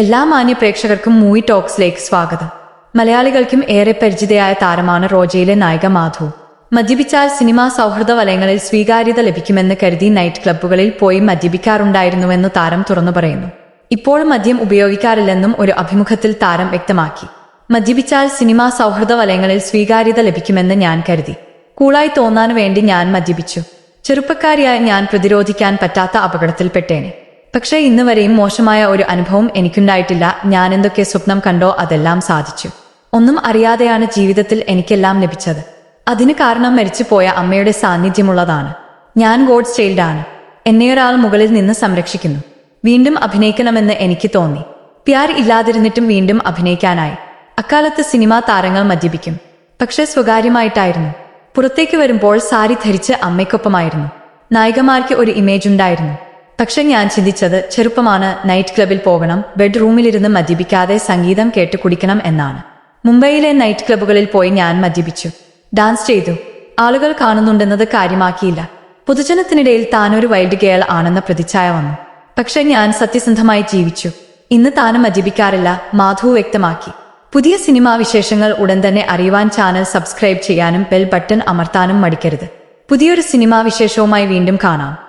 എല്ലാ മാന്യ പ്രേക്ഷകർക്കും മൂവി ടോക്സിലേക്ക് സ്വാഗതം. മലയാളികൾക്കും ഏറെ പരിചിതയായ താരമാണ് റോജയിലെ നായിക മാധു. മദ്യപിച്ചാൽ സിനിമാ സൗഹൃദ വലയങ്ങളിൽ സ്വീകാര്യത ലഭിക്കുമെന്ന് കരുതി നൈറ്റ് ക്ലബ്ബുകളിൽ പോയി മദ്യപിക്കാറുണ്ടായിരുന്നുവെന്ന് താരം തുറന്നു പറയുന്നു. ഇപ്പോൾ മദ്യം ഉപയോഗിക്കാറില്ലെന്നും ഒരു അഭിമുഖത്തിൽ താരം വ്യക്തമാക്കി. മദ്യപിച്ചാൽ സിനിമാ സൗഹൃദ വലയങ്ങളിൽ സ്വീകാര്യത ലഭിക്കുമെന്ന് ഞാൻ കരുതി. കൂളായി തോന്നാൻ വേണ്ടി ഞാൻ മദ്യപിച്ചു. ചെറുപ്പക്കാരിയായ ഞാൻ പ്രതിരോധിക്കാൻ പറ്റാത്ത അപകടത്തിൽപ്പെട്ടേനെ. പക്ഷേ ഇന്ന് വരെയും മോശമായ ഒരു അനുഭവം എനിക്കുണ്ടായിട്ടില്ല. ഞാൻ എന്തൊക്കെ സ്വപ്നം കണ്ടോ അതെല്ലാം സാധിച്ചു. ഒന്നും അറിയാതെയാണ് ജീവിതത്തിൽ എനിക്കെല്ലാം ലഭിച്ചത്. അതിന് കാരണം മരിച്ചുപോയ അമ്മയുടെ സാന്നിധ്യമുള്ളതാണ്. ഞാൻ ഗോഡ്സ് ചൈൽഡാണ് എന്നെ ഒരാൾ മുകളിൽ നിന്ന് സംരക്ഷിക്കുന്നു. വീണ്ടും അഭിനയിക്കണമെന്ന് എനിക്ക് തോന്നി. പ്യാർ ഇല്ലാതിരുന്നിട്ടും വീണ്ടും അഭിനയിക്കാനായി. അക്കാലത്ത് സിനിമാ താരങ്ങൾ മദ്യപിക്കും. പക്ഷേ സ്വകാര്യമായിട്ടായിരുന്നു. പുറത്തേക്ക് വരുമ്പോൾ സാരി ധരിച്ച് അമ്മയ്ക്കൊപ്പമായിരുന്നു. നായികമാർക്ക് ഒരു ഇമേജ് ഉണ്ടായിരുന്നു. പക്ഷെ ഞാൻ ചിന്തിച്ചത് ചെറുപ്പമാണ് നൈറ്റ് ക്ലബിൽ പോകണം ബെഡ്റൂമിലിരുന്ന് മദ്യപിക്കാതെ സംഗീതം കേട്ട് കുടിക്കണം എന്നാണ്. മുംബൈയിലെ നൈറ്റ് ക്ലബുകളിൽ പോയി ഞാൻ മദ്യപിച്ചു. ഡാൻസ് ചെയ്തു. ആളുകൾ കാണുന്നുണ്ടെന്നത് കാര്യമാക്കിയില്ല. പൊതുജനത്തിനിടയിൽ താനൊരു വൈൽഡ് ഗേൾ ആണെന്ന പ്രതിച്ഛായ വന്നു. പക്ഷെ ഞാൻ സത്യസന്ധമായി ജീവിച്ചു. ഇന്ന് താനും മദ്യപിക്കാറില്ല മാധു വ്യക്തമാക്കി. പുതിയ സിനിമാ വിശേഷങ്ങൾ ഉടൻ തന്നെ അറിയുവാൻ ചാനൽ സബ്സ്ക്രൈബ് ചെയ്യാനും ബെൽ ബട്ടൺ അമർത്താനും മടിക്കരുത്. പുതിയൊരു സിനിമാ വിശേഷവുമായി വീണ്ടും കാണാം.